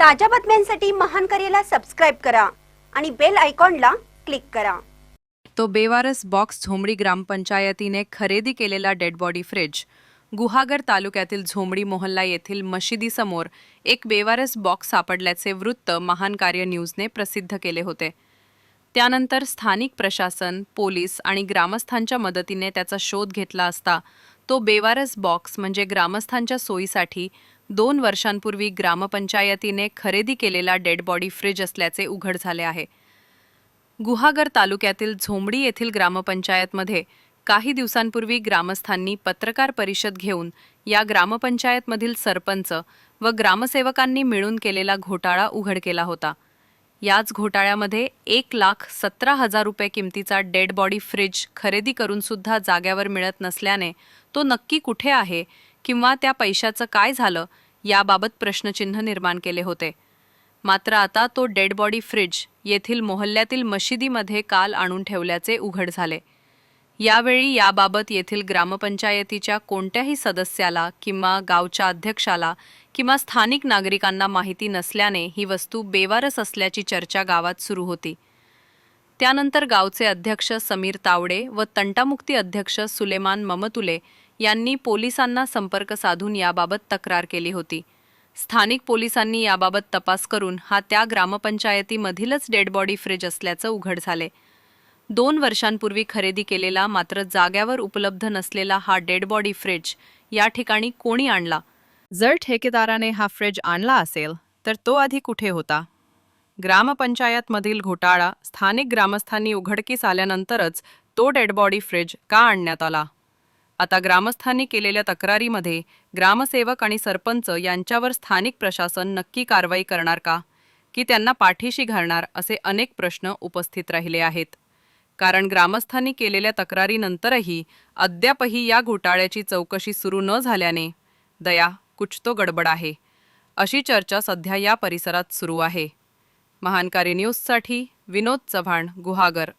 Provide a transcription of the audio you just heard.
ताज्या बातम्यांसाठी महान करेला सबस्क्राईब करा आणि बेल आयकॉनला क्लिक करा. तो बेवारस बॉक्स झोमडी ग्रामपंचायतीने खरेदी केलेला डेड बॉडी फ्रिज गुहागर तालुक्यातील झोमडी मोहल्ला येथील मशिदीसमोर एक बेवारस बॉक्स सापडल्याचे वृत्त महान कार्य न्यूजने प्रसिद्ध केले होते. त्यानंतर स्थानिक प्रशासन पोलीस आणि ग्रामस्थांच्या मदतीने त्याचा शोध घेतला असता तो बेवारस बॉक्स म्हणजे ग्रामस्थांच्या सोयीसाठी दोन वर्षांपूर्वी ग्रामपंचायतीने खरेदी केलेला डेड बॉडी फ्रिज असल्याचे उघड झाले आहे. गुहागर तालुक्यातील झोमडी येथील ग्रामपंचायतमध्ये काही दिवसांपूर्वी ग्रामस्थांनी पत्रकार परिषद घेऊन या ग्रामपंचायतमधील सरपंच व ग्रामसेवकांनी मिळून केलेला घोटाळा उघड केला होता. याच घोटाळ्यामध्ये एक लाख सतरा हजार रुपये किमतीचा डेड बॉडी फ्रिज खरेदी करून सुद्धा जाग्यावर मिळत नसल्याने तो नक्की कुठे आहे किंवा त्या पैशाचं काय झालं याबाबत प्रश्नचिन्ह निर्माण केले होते. मात्र आता तो डेड बॉडी फ्रिज येथील मोहल्ल्यातील मशिदीमध्ये काल आणून ठेवल्याचे उघड झाले. यावेळी याबाबत येथील ग्रामपंचायतीच्या कोणत्याही सदस्याला किंवा गावच्या अध्यक्षाला किंवा स्थानिक नागरिकांना माहिती नसल्याने ही वस्तू बेवारस असल्याची चर्चा गावात सुरू होती. त्यानंतर गावचे अध्यक्ष समीर तावडे व तंटामुक्ती अध्यक्ष सुलेमान ममतुले यांनी पोलिसांना संपर्क साधून याबाबत तक्रार केली होती. स्थानिक पोलिसांनी याबाबत तपास करून हा त्या ग्रामपंचायतीमधीलच डेडबॉडी फ्रिज असल्याचं उघड झाले. दोन वर्षांपूर्वी खरेदी केलेला मात्र जाग्यावर उपलब्ध नसलेला हा डेडबॉडी फ्रिज या ठिकाणी कोणी आणला? जर ठेकेदाराने हा फ्रिज आणला असेल तर तो आधी कुठे होता? ग्रामपंचायतमधील घोटाळा स्थानिक ग्रामस्थांनी उघडकीस आल्यानंतरच तो डेडबॉडी फ्रिज का आणण्यात आला? आता ग्रामस्थांनी केलेल्या तक्रारीमध्ये ग्रामसेवक आणि सरपंच यांच्यावर स्थानिक प्रशासन नक्की कारवाई करणार का? की त्यांना पाठीशी घालणार असे अनेक प्रश्न उपस्थित राहिले आहेत. कारण ग्रामस्थांनी केलेल्या तक्रारीनंतरही अद्यापही या घोटाळ्याची चौकशी सुरू न झाल्याने दया कुछ तो गडबड आहे. अशी चर्चा सध्या या परिसरात सुरू आहे. महानकारी न्यूजसाठी विनोद चव्हाण गुहागर.